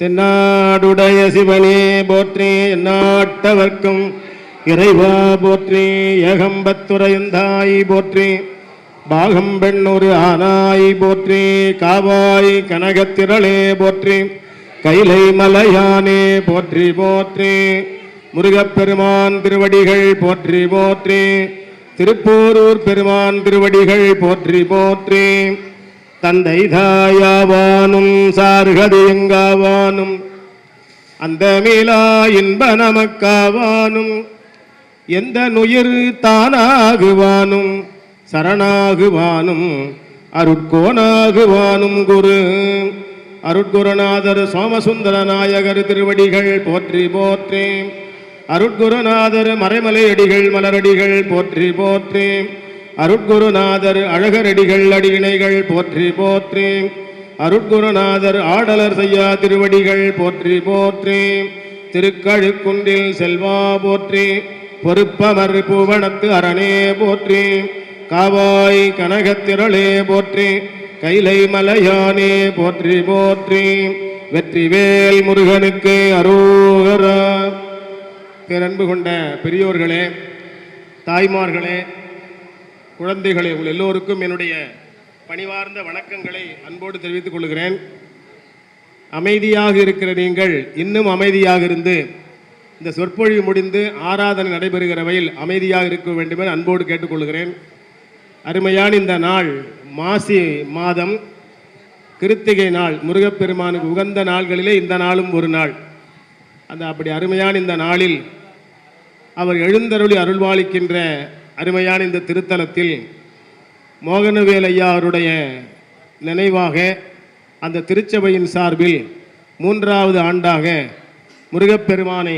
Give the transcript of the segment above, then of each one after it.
தென்னாடுடைய சிவனே போற்றி நாட்டவர்க்கும் இறைவா போற்றி ஏகம்பத்துரையந்தாய் போற்றி பாகம்பெண்ணொரு ஆனாய் போற்றி காவாய் கனகத்திரளே போற்றி கைலை மலையானே போற்றி போற்றி முருகப்பெருமான் திருவடிகள் போற்றி போற்றி திருப்போரூர் பெருமான் திருவடிகள் போற்றி போற்றி. தந்தை தாயாவானும் சார்கதியங்காவானும் அந்த மீளா இன்ப நமக்காவானும் எந்த நுயிர் தானாகுவானும் சரணாகுவானும் அருட்கோணாகுவானும் குரு. அருட்குருநாதர் சோமசுந்தர நாயகர் திருவடிகள் போற்றி போற்றி அருட்குருநாதர் மறைமலையடிகள் மலரடிகள் போற்றி போற்றி அருட்குருநாதர் அழகரடிகள் அடியினைகள் போற்றி போற்றி. அருட்குருநாதர் ஆடலர் செய்யா திருவடிகள் போற்றி போற்றி. திருக்கழுக்குன்றில் செல்வா போற்றி. பொறுப்பமர் பூவனத்து அரணே போற்றி. காவாய் கனகத்திரளே போற்றி. கைலை மலையானே போற்றி போற்றி. வெற்றிவேல் முருகனுக்கு அரோகரா. பேரன்பு கொண்ட பெரியோர்களே தாய்மார்களே குழந்தைகளை உங்கள் எல்லோருக்கும் என்னுடைய பணிவார்ந்த வணக்கங்களை அன்போடு தெரிவித்துக் கொள்கிறேன். அமைதியாக இருக்கிற நீங்கள் இன்னும் அமைதியாக இருந்து இந்த சொற்பொழிவு முடிந்து ஆராதனை நடைபெறுகிற வகையில் அமைதியாக இருக்க வேண்டும் என அன்போடு கேட்டுக்கொள்கிறேன் அருமையான இந்த நாள் மாசி மாதம் கிருத்திகை நாள் முருகப்பெருமானுக்கு உகந்த நாள்களிலே இந்த நாளும் ஒரு நாள். அந்த அப்படி அருமையான இந்த நாளில் அவர் எழுந்தருளி அருள்வாளிக்கின்ற அருமையான இந்த திருத்தலத்தில் மோகனவேல் ஐயா அவருடைய நினைவாக அந்த திருச்சபையின் சார்பில் மூன்றாவது ஆண்டாக முருகப்பெருமானை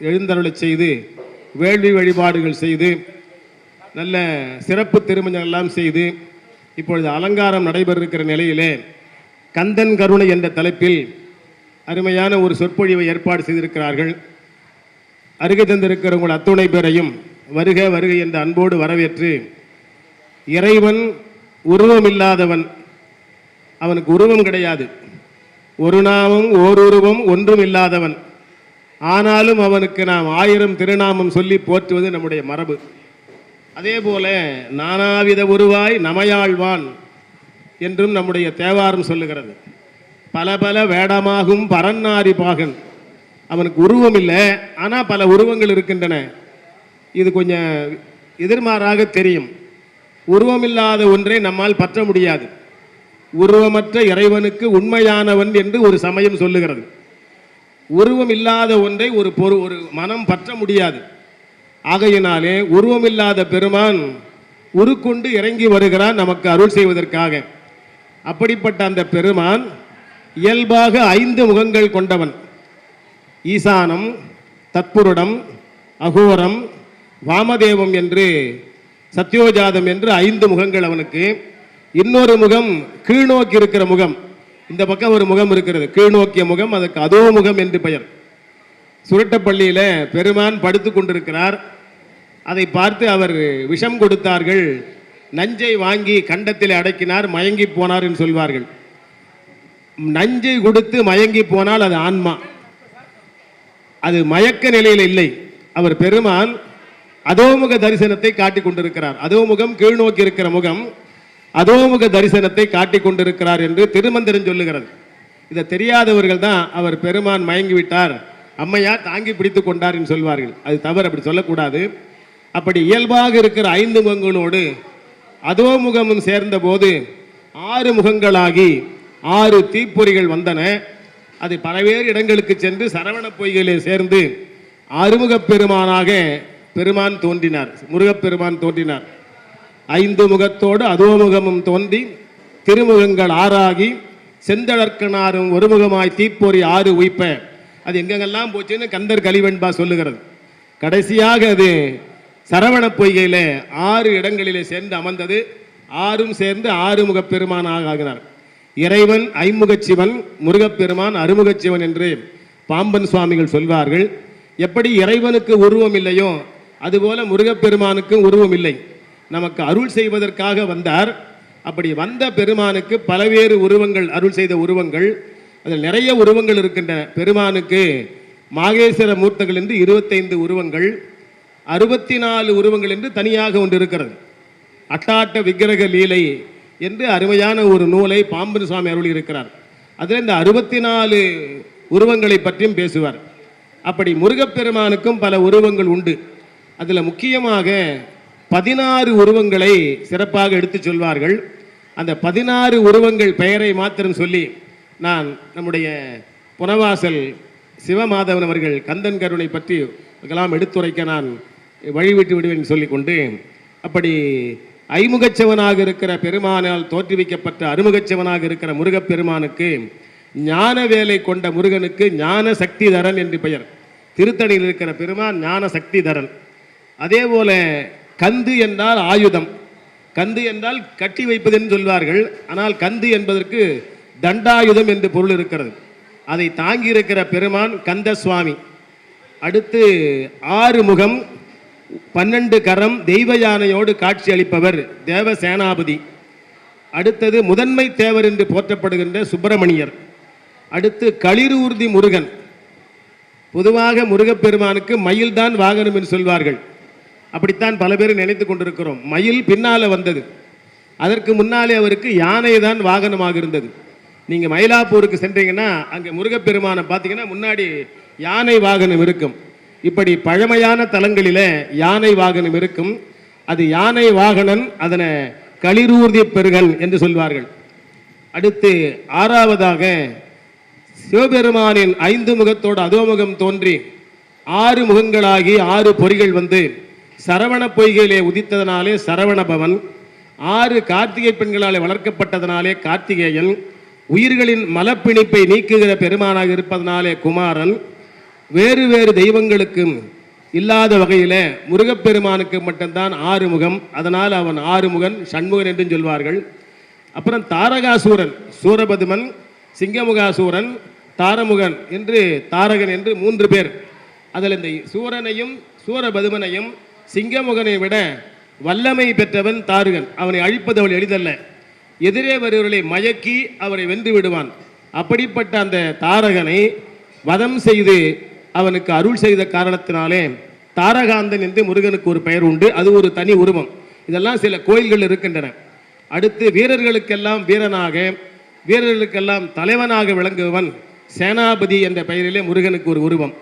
எழுந்தருளை செய்து வேள்வி வழிபாடுகள் செய்து நல்ல சிறப்பு திருமணம் எல்லாம் செய்து இப்பொழுது அலங்காரம் நடைபெற இருக்கிற நிலையிலே கந்தன் கருணை என்ற தலைப்பில் அருமையான ஒரு சொற்பொழிவை ஏற்பாடு செய்திருக்கிறார்கள். அருகே தந்திருக்கிற உங்கள் அத்துணை பேரையும் வருக வருக என்ற அன்போடு வரவேற்று இறைவன் உருவம் இல்லாதவன் அவனுக்கு உருவம் கிடையாது. ஒரு நாமம் ஓருருவம் ஒன்றும் இல்லாதவன். ஆனாலும் அவனுக்கு நாம் ஆயிரம் திருநாமம் சொல்லி போற்றுவது நம்முடைய மரபு. அதே போல நானாவித உருவாய் நமையாழ்வான் என்றும் நம்முடைய தேவாரம் சொல்லுகிறது. பல பல வேடமாகும் பரன்னாரி பாகன். அவனுக்கு உருவம் இல்லை ஆனால் பல உருவங்கள் இருக்கின்றன. இது கொஞ்சம் எதிர்மாறாக தெரியும். உருவமில்லாத ஒன்றை நம்மால் பற்ற முடியாது. உருவமற்ற இறைவனுக்கு உண்மையானவன் என்று ஒரு சமயம் சொல்லுகிறது. உருவம் இல்லாத ஒன்றை ஒரு பொரு ஒரு மனம் பற்ற முடியாது. ஆகையினாலே உருவமில்லாத பெருமான் உருக்கொண்டு இறங்கி வருகிறான் நமக்கு அருள் செய்வதற்காக. அப்படிப்பட்ட அந்த பெருமான் இயல்பாக ஐந்து முகங்கள் கொண்டவன். ஈசானம் தத்புருடம் அகோரம் வாமதேவம் என்று சத்யோஜாதம் என்று ஐந்து முகங்கள் அவனுக்கு. இன்னொரு முகம் கீழ்நோக்கி இருக்கிற முகம். இந்த பக்கம் ஒரு முகம் இருக்கிறது. கீழ்நோக்கிய முகம் அதுக்கு அதோ முகம் என்று பெயர். சுருட்டப்பள்ளியில் பெருமான் படுத்து கொண்டிருக்கிறார். அதை பார்த்து அவர் விஷம் கொடுத்தார்கள். நஞ்சை வாங்கி கண்டத்தில் அடக்கினார் மயங்கி போனார் என்று சொல்வார்கள். நஞ்சை கொடுத்து மயங்கி போனால் அது ஆன்மா. அது மயக்க நிலையில் இல்லை. அவர் பெருமான் அதோமுக தரிசனத்தை காட்டிக் கொண்டிருக்கிறார் அதோமுகம் கீழ்நோக்கி இருக்கிற முகம் அதோமுக தரிசனத்தை காட்டிக் கொண்டிருக்கிறார் என்று திருமந்திரம் சொல்லுகிறது. இதை தெரியாதவர்கள் தான் அவர் பெருமான் மயங்கி விட்டார் அம்மையார் தாங்கி பிடித்து கொண்டார் என்று சொல்வார்கள். அது தவறு அப்படி சொல்லக்கூடாது. அப்படி இயல்பாக இருக்கிற ஐந்து முகங்களோடு அதோ முகமும் சேர்ந்த போது ஆறு முகங்களாகி ஆறு தீப்பொறிகள் வந்தன. அது பலவேறு இடங்களுக்கு சென்று சரவண பொய்களில் சேர்ந்து அறுமுகப் பெருமானாக பெருமான் தோன்றினார். முருகப்பெருமான் தோன்றினார். ஐந்து முகத்தோடு அதோ முகமும் தோன்றி திருமுகங்கள் ஆறாகி செந்தழற்கனாரும் ஒருமுகமாய் தீப்பொறி ஆறு உய்ப்ப. அது எங்கெங்கெல்லாம் போச்சுன்னு கந்தர் கலிவெண்பா சொல்லுகிறது. கடைசியாக அது சரவண பொய்கையில் ஆறு இடங்களிலே சேர்ந்து அமர்ந்தது. ஆறும் சேர்ந்து ஆறுமுக பெருமானாக ஆகினார் இறைவன் ஐமுகச்சிவன் முருகப்பெருமான் அறுமுகச் சிவன் என்று பாம்பன் சுவாமிகள் சொல்வார்கள். எப்படி இறைவனுக்கு உருவம் இல்லையோ அதுபோல முருகப்பெருமானுக்கும் உருவம் இல்லை. நமக்கு அருள் செய்வதற்காக வந்தார். அப்படி வந்த பெருமானுக்கு பலவேறு உருவங்கள் அருள் செய்த உருவங்கள். அதில் நிறைய உருவங்கள் இருக்கின்றன. பெருமானுக்கு மாகேஸ்வர மூர்த்தங்கள் என்று இருபத்தைந்து உருவங்கள். அறுபத்தி நாலு உருவங்கள் என்று தனியாக ஒன்று இருக்கிறது. அட்டாட்ட விக்கிரக லீலை என்று அருமையான ஒரு நூலை பாம்பன் சுவாமி அருள் இருக்கிறார். அதில் இந்த அறுபத்தி நாலு உருவங்களை பற்றியும் பேசுவார். அப்படி முருகப்பெருமானுக்கும் பல உருவங்கள் உண்டு. அதில் முக்கியமாக பதினாறு உருவங்களை சிறப்பாக எடுத்துச் சொல்வார்கள். அந்த பதினாறு உருவங்கள் பெயரை மாத்திரம் சொல்லி நான் நம்முடைய புனவாசல் சிவமாதவன் அவர்கள் கந்தன் கருணை பற்றி எல்லாம் எடுத்துரைக்க நான் வழிவிட்டு விடுவேன் சொல்லிக்கொண்டு அப்படி ஐமுகச்சவனாக இருக்கிற பெருமானால் தோற்றுவிக்கப்பட்ட அருமுகச்சவனாக இருக்கிற முருகப்பெருமானுக்கு ஞான வேலை கொண்ட முருகனுக்கு ஞான சக்திதரன் என்று பெயர். திருத்தணியில் இருக்கிற பெருமான் ஞான சக்திதரன் அதே போல கந்து என்றால் ஆயுதம். கந்து என்றால் கட்டி வைப்பது என்று சொல்வார்கள். ஆனால் கந்து என்பதற்கு தண்டாயுதம் என்று பொருள் இருக்கிறது. அதை தாங்கியிருக்கிற பெருமான் கந்த சுவாமி அடுத்து ஆறு முகம் பன்னெண்டு கரம் தெய்வ யானையோடு காட்சி அளிப்பவர் தேவ சேனாபதி. அடுத்தது முதன்மை தேவர் என்று போற்றப்படுகின்ற சுப்பிரமணியர். அடுத்து களிரூர்தி முருகன். பொதுவாக முருகப்பெருமானுக்கு மயில்தான் வாகனம் என்று சொல்வார்கள். அப்படித்தான் பல பேர் நினைத்து கொண்டிருக்கிறோம். மயில் பின்னால் வந்தது. அதற்கு முன்னாலே அவருக்கு யானை தான் வாகனமாக இருந்தது. நீங்கள் மயிலாப்பூருக்கு சென்றீங்கன்னா அங்கே முருகப்பெருமானை பார்த்தீங்கன்னா முன்னாடி யானை வாகனம் இருக்கும். இப்படி பழமையான தலங்களில் யானை வாகனம் இருக்கும். அது யானை வாகனன் அதனை களிரூர்தி பெருகன் என்று சொல்வார்கள். அடுத்து ஆறாவதாக சிவபெருமானின் ஐந்து முகத்தோடு அதோமுகம் தோன்றி ஆறு முகங்களாகி ஆறு பொறிகள் வந்து சரவண பொய்கையிலே உதித்ததனாலே சரவணபவன் ஆறு கார்த்திகை பெண்களாலே வளர்க்கப்பட்டதனாலே கார்த்திகேயன் உயிர்களின் மலப்பிணிப்பை நீக்குகிற பெருமானாக இருப்பதனாலே குமாரன் வேறு வேறு தெய்வங்களுக்கும் இல்லாத வகையில் முருகப்பெருமானுக்கு மட்டும்தான் ஆறுமுகம். அதனால் அவன் ஆறுமுகன் சண்முகன் என்றும் சொல்வார்கள். அப்புறம் தாரகாசூரன் சூரபதுமன் சிங்கமுகாசூரன் தாரமுகன் என்று தாரகன் என்று மூன்று பேர். அதில் இந்த சூரனையும் சூரபதுமனையும் சிங்கமுகனை விட வல்லமை பெற்றவன் தாருகன். அவனை அழிப்பது அவள் எளிதல்ல. எதிரே வருவர்களை மயக்கி அவரை வென்று விடுவான். அப்படிப்பட்ட அந்த தாரகனை வதம் செய்து அவனுக்கு அருள் செய்த காரணத்தினாலே தாரகாந்தன் என்று முருகனுக்கு ஒரு பெயர் உண்டு. அது ஒரு தனி உருவம். இதெல்லாம் சில கோயில்கள் இருக்கின்றன. அடுத்து வீரர்களுக்கெல்லாம் வீரனாக வீரர்களுக்கெல்லாம் தலைவனாக விளங்குபவன் சேனாபதி என்ற பெயரிலே முருகனுக்கு ஒரு உருவம்.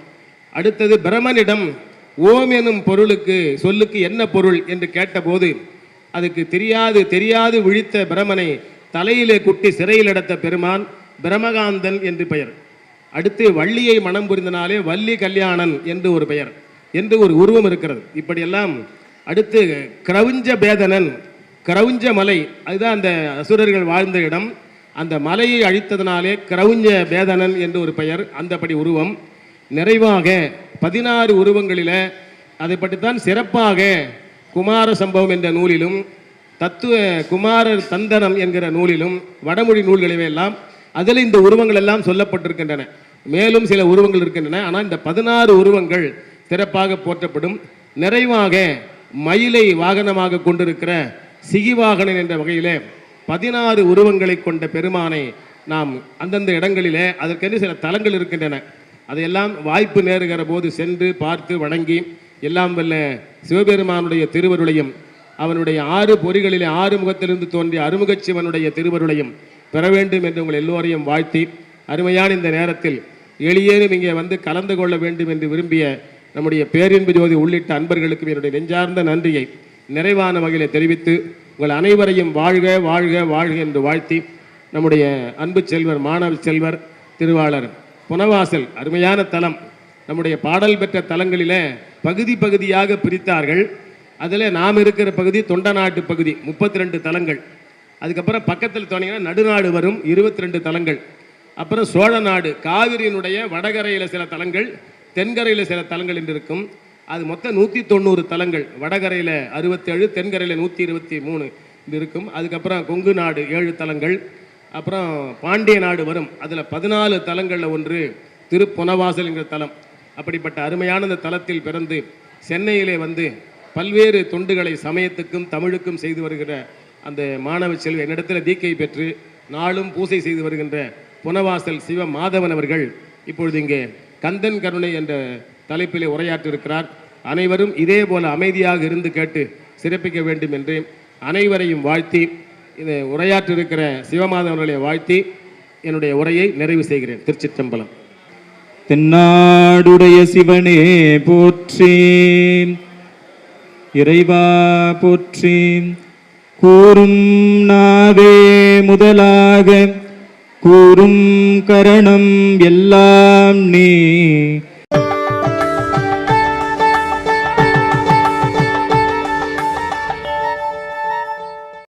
அடுத்தது பிரமனிடம் ஓம் எனும் பொருளுக்கு சொல்லுக்கு என்ன பொருள் என்று கேட்டபோது அதுக்கு தெரியாது தெரியாது விழித்த பிரமனை தலையிலே குட்டி சிறையில் அடைத்த பெருமான் பிரமகாந்தன் என்று பெயர். அடுத்து வள்ளியை மனம் புரிந்தனாலே வள்ளி கல்யாணன் என்று ஒரு பெயர் என்று ஒரு உருவம் இருக்கிறது. இப்படியெல்லாம் அடுத்து கிரவுஞ்ச பேதனன் கிரவுஞ்ச மலை அதுதான் அந்த அசுரர்கள் வாழ்ந்த இடம். அந்த மலையை அழித்ததனாலே கிரவுஞ்ச பேதனன் என்று ஒரு பெயர் அந்தபடி உருவம். நிறைவாக பதினாறு உருவங்களில் அதை பற்றித்தான் சிறப்பாக குமார சம்பவம் என்ற நூலிலும் தத்துவ குமாரர் தந்தனம் என்கிற நூலிலும் வடமொழி நூல்களிலெல்லாம் அதில் இந்த உருவங்கள் எல்லாம் சொல்லப்பட்டிருக்கின்றன. மேலும் சில உருவங்கள் இருக்கின்றன. ஆனால் இந்த பதினாறு உருவங்கள் சிறப்பாக போற்றப்படும் நிறைவாக மயிலை வாகனமாக கொண்டிருக்கிற சிகிவாகனன் என்ற வகையிலே பதினாறு உருவங்களை கொண்ட பெருமானை நாம் அந்தந்த இடங்களிலே அதற்கென்று சில தலங்கள் இருக்கின்றன. அதையெல்லாம் வாய்ப்பு நேருகிற போது சென்று பார்த்து வணங்கி எல்லாம் வல்ல சிவபெருமானுடைய திருவருளையும் அவனுடைய ஆறு பொறிகளிலே ஆறு முகத்திலிருந்து தோன்றிய அருமுகச் சிவனுடைய திருவருளையும் பெற வேண்டும் என்று உங்கள் எல்லோரையும் வாழ்த்தி அருமையான இந்த நேரத்தில் எளியேனும் இங்கே வந்து கலந்து கொள்ள வேண்டும் என்று விரும்பிய நம்முடைய பேரின்பு ஜோதி உள்ளிட்ட அன்பர்களுக்கும் என்னுடைய நெஞ்சார்ந்த நன்றியை நிறைவான வகையில் தெரிவித்து உங்கள் அனைவரையும் வாழ்க வாழ்க வாழ்க என்று வாழ்த்தி நம்முடைய அன்பு செல்வர் மாணவ செல்வர் திருவாளர் புனவாசல் அருமையான தலம். நம்முடைய பாடல் பெற்ற தலங்களில் பகுதி பகுதியாக பிரித்தார்கள். அதில் நாம் இருக்கிற பகுதி தொண்டநாட்டு பகுதி முப்பத்தி ரெண்டு தலங்கள். அதுக்கப்புறம் பக்கத்தில் தோணிங்கன்னா நடுநாடு வரும் இருபத்தி ரெண்டு தலங்கள். அப்புறம் சோழ நாடு காவிரியினுடைய வடகரையில் சில தலங்கள் தென்கரையில் சில தலங்கள் என்று இருக்கும். அது மொத்தம் நூற்றி தொண்ணூறு தலங்கள் வடகரையில் அறுபத்தேழு தென்கரையில் நூற்றி இருபத்தி மூணு இது இருக்கும். அதுக்கப்புறம் கொங்கு நாடு ஏழு தலங்கள். அப்புறம் பாண்டிய நாடு வரும். அதில் பதினாலு தலங்களில் ஒன்று திருப்பொனவாசல்ங்கிற தலம். அப்படிப்பட்ட அருமையான இந்த தலத்தில் பிறந்து சென்னையிலே வந்து பல்வேறு தொண்டுகளை சமயத்துக்கும் தமிழுக்கும் செய்து வருகிற அந்த மாணவ செல்வி என்னிடத்தில் தீக்கை பெற்று நாளும் பூசை செய்து வருகின்ற புனவாசல் சிவ மாதவன் அவர்கள் இப்பொழுது இங்கே கந்தன் கருணை என்ற தலைப்பிலே உரையாற்றிருக்கிறார் அனைவரும் இதே போல அமைதியாக இருந்து கேட்டு சிறப்பிக்க வேண்டும் என்று அனைவரையும் வாழ்த்தி இது உரையாற்றிருக்கிற சிவமாதவன் அவர்களை வாழ்த்தி என்னுடைய உரையை நிறைவு செய்கிறேன். திருச்சிற்றம்பலம். தென்னாடுடைய சிவனே போற்றி இறைவா போற்றி கூறும் நாவே முதலாக. கூறும் கரணம் எல்லாம் நீ.